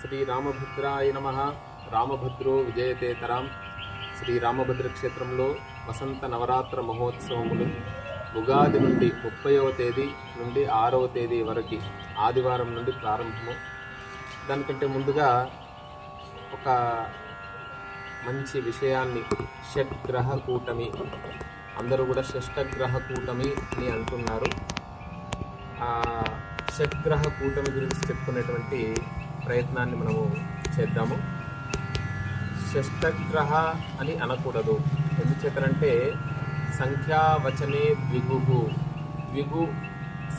శ్రీరామభద్రాయ నమ. రామభద్రో విజయతేతరాం. శ్రీ రామభద్ర క్షేత్రంలో వసంత నవరాత్ర మహోత్సవములు ఉగాది నుండి ముప్పైవ తేదీ నుండి ఆరవ తేదీ వరకు ఆదివారం నుండి ప్రారంభము. దానికంటే ముందుగా ఒక మంచి విషయాన్ని షడ్గ్రహ కూటమి. అందరూ కూడా షష్టగ్రహ కూటమి అని అంటున్నారు. షడ్గ్రహ కూటమి గురించి చెప్పుకునేటువంటి ప్రయత్నాన్ని మనము చేద్దాము. షష్టగ్రహ అని అనకూడదు. ఎందుచేతనంటే సంఖ్యావచనే ద్విగుగు ద్విగు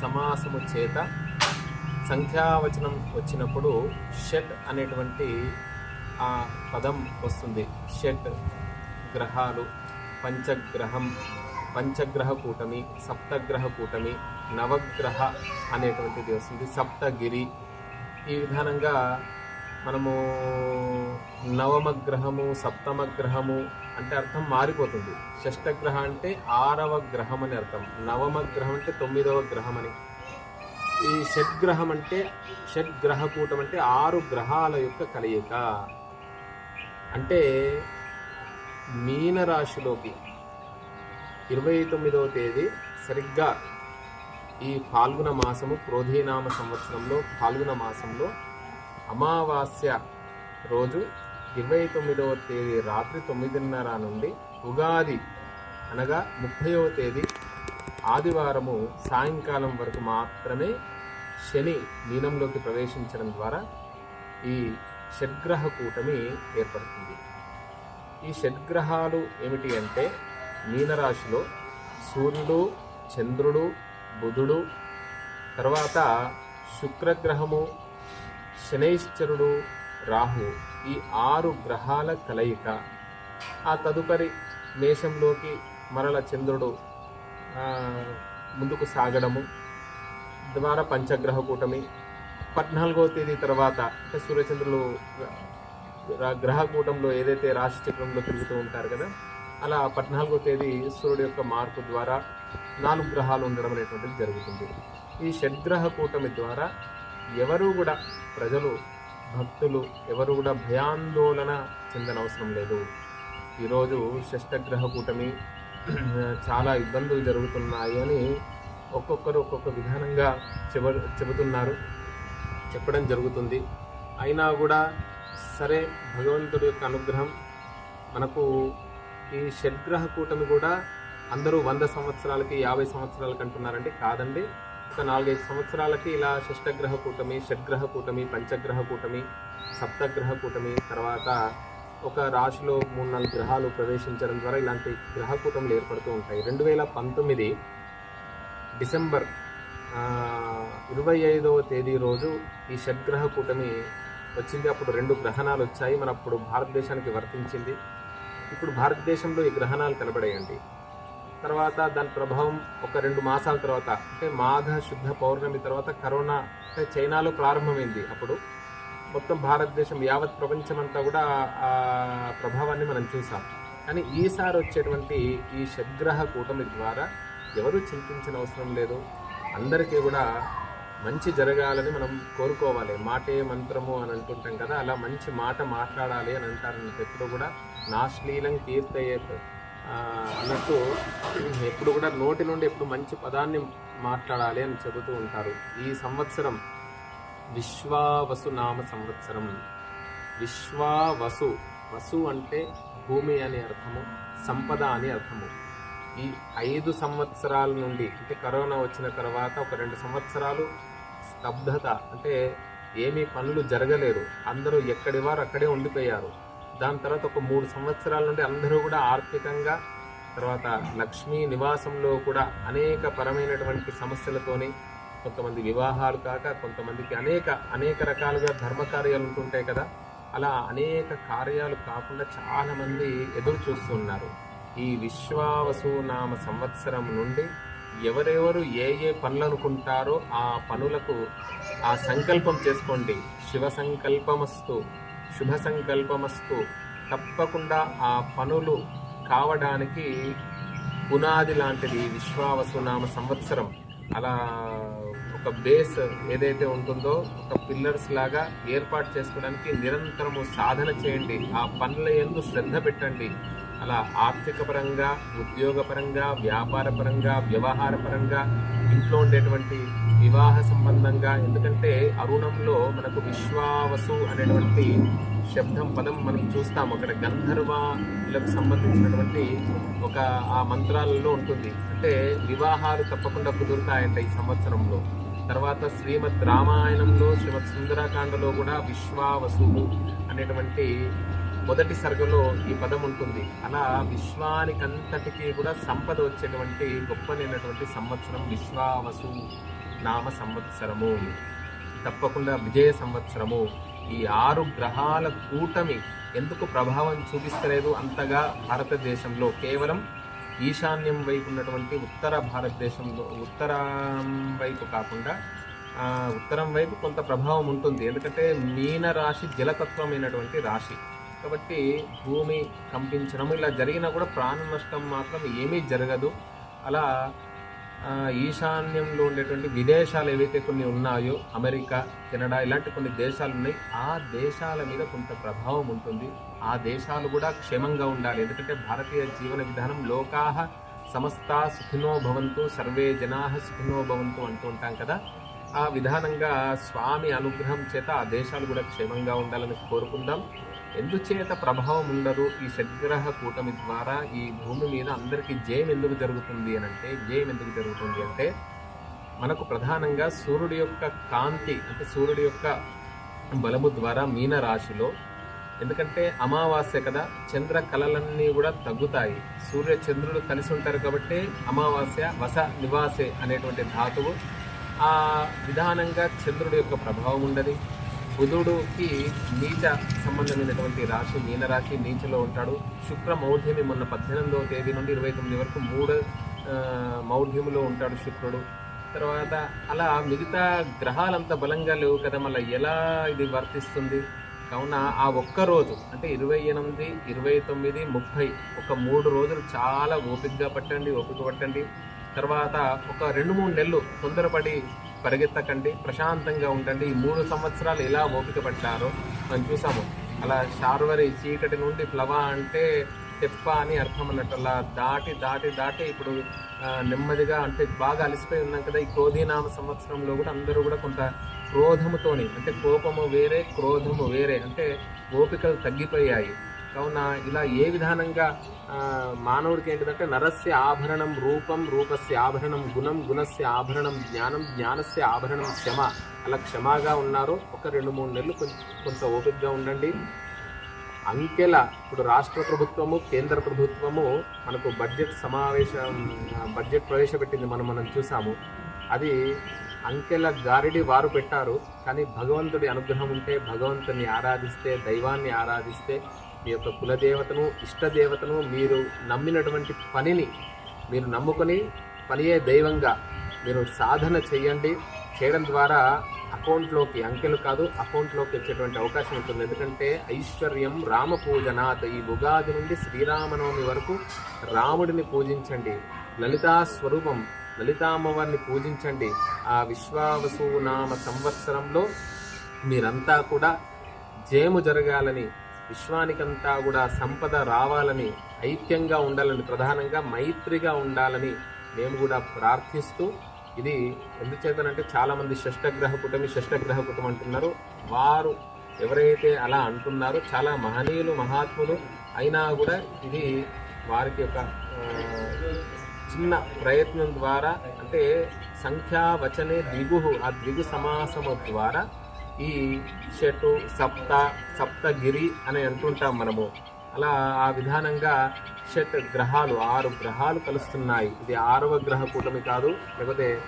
సమాసము చేత సంఖ్యావచనం వచ్చినప్పుడు షట్ అనేటువంటి ఆ పదం వస్తుంది. షట్ గ్రహాలు పంచగ్రహం పంచగ్రహ కూటమి సప్తగ్రహ కూటమి నవగ్రహ అనేటువంటిది వస్తుంది. సప్తగిరి ఈ విధానంగా మనము నవమ గ్రహము సప్తమ గ్రహము అంటే అర్థం మారిపోతుంది. షష్టగ్రహ అంటే ఆరవ గ్రహం అని అర్థం. నవమ గ్రహం అంటే తొమ్మిదవ గ్రహం అని. ఈ షడ్గ్రహం అంటే షడ్గ్రహకూటం అంటే ఆరు గ్రహాల యొక్క కలయిక. అంటే మీనరాశిలోకి ఇరవై తొమ్మిదవ తేదీ సరిగ్గా ఈ ఫాల్గుణ మాసము క్రోధీనామ సంవత్సరంలో ఫాల్గుణ మాసంలో అమావాస్య రోజు ఇరవై తొమ్మిదవ తేదీ రాత్రి తొమ్మిదిన్నర నుండి ఉగాది అనగా ముప్పైవ తేదీ ఆదివారము సాయంకాలం వరకు మాత్రమే శని మీనంలోకి ప్రవేశించడం ద్వారా ఈ షడ్గ్రహ కూటమి ఏర్పడుతుంది. ఈ షడ్గ్రహాలు ఏమిటి అంటే మీనరాశిలో సూర్యుడు చంద్రుడు బుధుడు తర్వాత శుక్రగ్రహము శనైశ్చరుడు రాహు ఈ ఆరు గ్రహాల కలయిక. ఆ తదుపరి మేషంలోకి మరల చంద్రుడు ముందుకు సాగడము. ద్వారా పంచగ్రహ కూటమి. పద్నాలుగవ తేదీ తర్వాత అంటే సూర్యచంద్రులు గ్రహ కూటంలో ఏదైతే రాశి చక్రంలో తిరుగుతూ ఉంటారు కదా అలా పద్నాలుగో తేదీ సూర్యుడు యొక్క మార్పు ద్వారా నాలుగు గ్రహాలు ఉండడం అనేటువంటిది జరుగుతుంది. ఈ షడ్గ్రహ కూటమి ద్వారా ఎవరు కూడా ప్రజలు భక్తులు ఎవరు కూడా భయాందోళన చెందనవసరం లేదు. ఈరోజు షష్టగ్రహ కూటమి చాలా ఇబ్బందులు జరుగుతున్నాయి అని ఒక్కొక్కరు ఒక్కొక్క విధానంగా చెబ చెబుతున్నారు. చెప్పడం జరుగుతుంది. అయినా కూడా సరే భగవంతుడి యొక్క అనుగ్రహం మనకు ఈ షడ్గ్రహ కూటమి కూడా అందరూ వంద సంవత్సరాలకి యాభై సంవత్సరాలకి అంటున్నారండి. కాదండి. ఒక నాలుగైదు సంవత్సరాలకి ఇలా షష్టగ్రహ కూటమి షడ్గ్రహ కూటమి పంచగ్రహ కూటమి సప్తగ్రహ కూటమి తర్వాత ఒక రాశిలో మూడు నాలుగు గ్రహాలు ప్రవేశించడం ద్వారా ఇలాంటి గ్రహ కూటములు ఏర్పడుతూ ఉంటాయి. రెండు వేల పంతొమ్మిది డిసెంబర్ ఇరవై ఐదవ తేదీ రోజు ఈ షడ్గ్రహ కూటమి వచ్చింది. అప్పుడు రెండు గ్రహణాలు వచ్చాయి. మన అప్పుడు భారతదేశానికి వర్తించింది. ఇప్పుడు భారతదేశంలో ఈ గ్రహణాలు కనబడేయండి. తర్వాత దాని ప్రభావం ఒక రెండు మాసాల తర్వాత అంటే మాఘ శుద్ధ పౌర్ణమి తర్వాత కరోనా అంటే చైనాలో ప్రారంభమైంది అప్పుడు. మొత్తం భారతదేశం యావత్ ప్రపంచమంతా కూడా ఆ ప్రభావాన్ని మనం చూసాం. కానీ ఈసారి వచ్చేటువంటి ఈ షడ్గ్రహ కూటమి ద్వారా ఎవరు చింతించిన అవసరం లేదు. అందరికీ కూడా మంచి జరగాలని మనం కోరుకోవాలి. మాటే మంత్రము అని అంటుంటాం కదా అలా మంచి మాట మాట్లాడాలి అని అంటారు. ఎప్పుడు కూడా నాశ్లీలం కీర్తయేత్. అన్నట్టు ఎప్పుడు కూడా నోటి నుండి ఎప్పుడు మంచి పదాన్ని మాట్లాడాలి అని చెబుతూ ఉంటారు. ఈ సంవత్సరం విశ్వావసు నామ సంవత్సరం. విశ్వావసు వసు అంటే భూమి అని అర్థము సంపద అని అర్థము. ఈ ఐదు సంవత్సరాల నుండి అంటే కరోనా వచ్చిన తర్వాత ఒక రెండు సంవత్సరాలు స్తబ్దత అంటే ఏమీ పనులు జరగలేదు. అందరూ ఎక్కడి వారు అక్కడే ఉండిపోయారు. దాని తర్వాత ఒక మూడు సంవత్సరాల నుండి అందరూ కూడా ఆర్థికంగా తర్వాత లక్ష్మీ నివాసంలో కూడా అనేక పరమైనటువంటి సమస్యలతోని కొంతమంది వివాహాలు కాక కొంతమందికి అనేక అనేక రకాలుగా ధర్మ కార్యాలు ఉంటుంటాయి కదా. అలా అనేక కార్యాలు కాకుండా చాలామంది ఎదురు చూస్తున్నారు ఈ విశ్వావసు నామ సంవత్సరం నుండి ఎవరెవరు ఏ ఏ పనులనుకుంటారో ఆ పనులకు ఆ సంకల్పం చేసుకోండి. శివ సంకల్పమస్తు శుభ సంకల్పమస్తు. తప్పకుండా ఆ పనులు కావడానికి పునాది లాంటిది విశ్వావసు నామ సంవత్సరం. అలా ఒక ఒక బేస్ ఏదైతే ఉంటుందో ఒక పిల్లర్స్ లాగా ఏర్పాటు చేసుకోవడానికి నిరంతరము సాధన చేయండి. ఆ పనుల ఎందు శ్రద్ధ పెట్టండి. అలా ఆర్థిక పరంగా ఉద్యోగపరంగా వ్యాపార పరంగా వ్యవహార పరంగా ఇంట్లో ఉండేటువంటి వివాహ సంబంధంగా. ఎందుకంటే అరుణంలో మనకు విశ్వావసు అనేటువంటి శబ్దం పదం మనం చూస్తాము. అక్కడ గంధర్వలకు సంబంధించినటువంటి ఒక ఆ మంత్రాలలో ఉంటుంది. అంటే వివాహాలు తప్పకుండా కుదురుతాయంట ఈ సంవత్సరంలో. తర్వాత శ్రీమద్ రామాయణంలో శ్రీమద్ సుందరకాండలో కూడా విశ్వావసు అనేటువంటి మొదటి సర్గలో ఈ పదం ఉంటుంది. అలా విశ్వానికంతటికీ కూడా సంపద వచ్చేటువంటి గొప్పనైనటువంటి సంవత్సరం విశ్వావసు నామ సంవత్సరము. తప్పకుండా విజయ సంవత్సరము. ఈ ఆరు గ్రహాల కూటమి ఎందుకు ప్రభావం చూపిస్తలేదు అంతగా భారతదేశంలో? కేవలం ఈశాన్యం వైపు ఉన్నటువంటి ఉత్తర భారతదేశంలో ఉత్తరం వైపు కాకుండా ఉత్తరం వైపు కొంత ప్రభావం ఉంటుంది. ఎందుకంటే మీన రాశి జలతత్వమైనటువంటి రాశి. కాబట్టి భూమి కంపించడం ఇలా జరిగినా కూడా ప్రాణ నష్టం మాత్రం ఏమీ జరగదు. అలా ఈశాన్యంలో ఉండేటువంటి విదేశాలు ఏవైతే కొన్ని ఉన్నాయో అమెరికా కెనడా ఇలాంటి కొన్ని దేశాలు ఉన్నాయి ఆ దేశాల మీద కొంత ప్రభావం ఉంటుంది. ఆ దేశాలు కూడా క్షేమంగా ఉండాలి. ఎందుకంటే భారతీయ జీవన విధానం లోకాహ సమస్త సుఖినో భవంతు సర్వే జనా సుఖినో భవంతు అంటూ ఉంటాం కదా. ఆ విధానంగా స్వామి అనుగ్రహం చేత ఆ దేశాలు కూడా క్షేమంగా ఉండాలని కోరుకుందాం. ఎందుచేత ప్రభావం ఉండదు? ఈ షడ్గ్రహ కూటమి ద్వారా ఈ భూమి మీద అందరికీ జయం ఎందుకు జరుగుతుంది అని అంటే జయం ఎందుకు జరుగుతుంది అంటే మనకు ప్రధానంగా సూర్యుడి యొక్క కాంతి అంటే సూర్యుడి యొక్క బలము ద్వారా మీన రాశిలో ఎందుకంటే అమావాస్య కదా చంద్ర కళలన్నీ కూడా తగ్గుతాయి. సూర్య చంద్రుడు కలిసి ఉంటారు కాబట్టి అమావాస్య వస నివాసే అనేటువంటి ధాతువు. ఆ విధానంగా చంద్రుడి యొక్క ప్రభావం ఉండదు. బుధుడుకి నీచ సంబంధమైనటువంటి రాశి మీనరాశి నీచలో ఉంటాడు. శుక్ర మౌఢ్యమి మొన్న పద్దెనిమిదవ తేదీ నుండి ఇరవై తొమ్మిది వరకు మూడు మౌఢ్యములో ఉంటాడు శుక్రుడు. తర్వాత అలా మిగతా గ్రహాలంత బలంగా లేవు కదా మళ్ళీ ఎలా ఇది వర్తిస్తుంది? కావున ఆ ఒక్క రోజు అంటే ఇరవై ఎనిమిది ఇరవై తొమ్మిది ముప్పై ఒక మూడు రోజులు చాలా ఓపికగా పట్టండి ఓపిక పట్టండి. తర్వాత ఒక రెండు మూడు నెలలు తొందరపడి పరిగెత్తకండి ప్రశాంతంగా ఉండండి. ఈ మూడు సంవత్సరాలు ఎలా ఓపిక పడ్డారో మనం చూసాము. అలా శార్వరి చీకటి నుండి ప్లవ అంటే తెప్ప అని అర్థం అన్నట్టు అలా దాటి దాటి దాటి ఇప్పుడు నెమ్మదిగా అంటే బాగా అలసిపోయి ఉన్నాం కదా. ఈ క్రోధీనామ సంవత్సరంలో కూడా అందరూ కూడా కొంత క్రోధముతోని అంటే కోపము వేరే క్రోధము వేరే అంటే ఓపికలు తగ్గిపోయాయి. కావున ఇలా ఏ విధానంగా మానవుడికి ఏంటిదంటే నరస్య ఆభరణం రూపం రూపస్య ఆభరణం గుణం గుణస్య ఆభరణం జ్ఞానం జ్ఞానస్య ఆభరణం క్షమ. అలా క్షమాగా ఉన్నారు ఒక రెండు మూడు నెలలు కొంచెం కొంత ఓపికగా ఉండండి. అంకెల ఇప్పుడు రాష్ట్ర ప్రభుత్వము కేంద్ర ప్రభుత్వము మనకు బడ్జెట్ సమావేశం బడ్జెట్ ప్రవేశపెట్టింది మనం మనం చూసాము. అది అంకెల గారిడి వారు పెట్టారు. కానీ భగవంతుడి అనుగ్రహం ఉంటే భగవంతుని ఆరాధిస్తే దైవాన్ని ఆరాధిస్తే మీ యొక్క కులదేవతను ఇష్టదేవతను మీరు నమ్మినటువంటి పనిని మీరు నమ్ముకొని పనియే దైవంగా మీరు సాధన చేయండి చేయడం ద్వారా అకౌంట్లోకి అంకెలు కాదు అకౌంట్లోకి వచ్చేటువంటి అవకాశం ఉంటుంది. ఎందుకంటే ఐశ్వర్యం రామ పూజనాథ్ ఈ ఉగాది నుండి శ్రీరామనవమి వరకు రాముడిని పూజించండి. లలితా స్వరూపం లలితామ్మవారిని పూజించండి. ఆ విశ్వావసు నామ సంవత్సరంలో మీరంతా కూడా జయము జరగాలని విశ్వానికంతా కూడా సంపద రావాలని ఐక్యంగా ఉండాలని ప్రధానంగా మైత్రిగా ఉండాలని మేము కూడా ప్రార్థిస్తూ ఇది ఎందుచేతనంటే చాలామంది షష్టగ్రహ కుటమి షష్టగ్రహ కుటం అంటున్నారు. వారు ఎవరైతే అలా అంటున్నారో చాలా మహనీయులు మహాత్ములు అయినా కూడా ఇది వారికి ఒక చిన్న ప్రయత్నం ద్వారా అంటే సంఖ్యావచనే ద్విగు ఆ ద్విగు సమాసము ద్వారా ఈ షటు సప్త సప్తగిరి అని అంటుంటాం మనము. అలా ఆ విధానంగా షట్ గ్రహాలు ఆరు గ్రహాలు కలుస్తున్నాయి. ఇది ఆరవ గ్రహ కూటమి కాదు లేకపోతే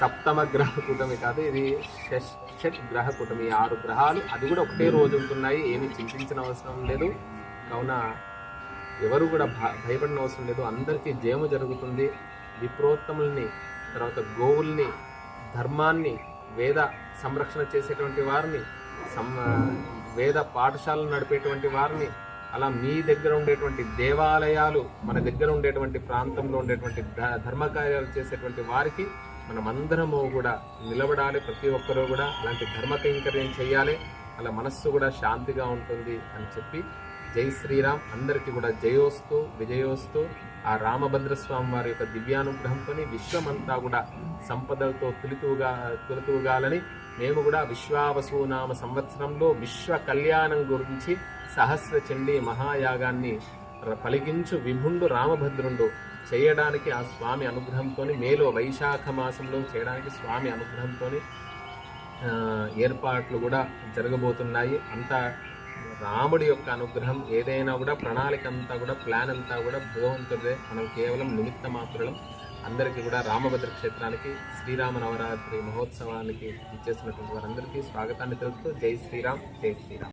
సప్తమ గ్రహ కూటమి కాదు ఇది షష్ షట్ గ్రహ కూటమి. ఆరు గ్రహాలు అది కూడా ఒకటే రోజు ఉంటున్నాయి ఏమీ చింతించిన అవసరం లేదు. కావున ఎవరు కూడా భ- భయపడిన అవసరం లేదు. అందరికీ జయము జరుగుతుంది. విప్రోత్తముల్ని తర్వాత గోవుల్ని ధర్మాన్ని వేద సంరక్షణ చేసేటువంటి వారిని సం వేద పాఠశాలను నడిపేటువంటి వారిని అలా మీ దగ్గర ఉండేటువంటి దేవాలయాలు మన దగ్గర ఉండేటువంటి ప్రాంతంలో ఉండేటువంటి ధర్మకార్యాలు చేసేటువంటి వారికి మనమందరము కూడా నిలబడాలి. ప్రతి ఒక్కరూ కూడా అలాంటి ధర్మ కైంకర్యం చేయాలి. అలా మనస్సు కూడా శాంతిగా ఉంటుంది అని చెప్పి జై శ్రీరామ్. అందరికీ కూడా జయోస్తు విజయోస్తు. ఆ రామభద్రస్వామి వారి యొక్క దివ్యానుగ్రహంతో విశ్వమంతా కూడా సంపదలతో తులితూగా తులతూగాలని మేము కూడా విశ్వావసునామ సంవత్సరంలో విశ్వ కళ్యాణం గురించి సహస్ర చండీ మహాయాగాన్ని ర- పలికించు విభుండు రామభద్రుండు చేయడానికి ఆ స్వామి అనుగ్రహంతో మేలో వైశాఖ మాసంలో చేయడానికి స్వామి అనుగ్రహంతో ఏర్పాట్లు కూడా జరగబోతున్నాయి. అంతా రాముడి యొక్క అనుగ్రహం ఏదైనా కూడా ప్రణాళిక అంతా కూడా ప్లాన్ అంతా కూడా భగవంతుడే మనం కేవలం నిమిత్త మాత్రం అందరికీ కూడా రామభద్ర క్షేత్రానికి శ్రీరామ నవరాత్రి మహోత్సవానికి ఇచ్చేసినటువంటి వారందరికీ స్వాగతాన్ని తెలుపుతూ జై శ్రీరామ్ జై శ్రీరామ్.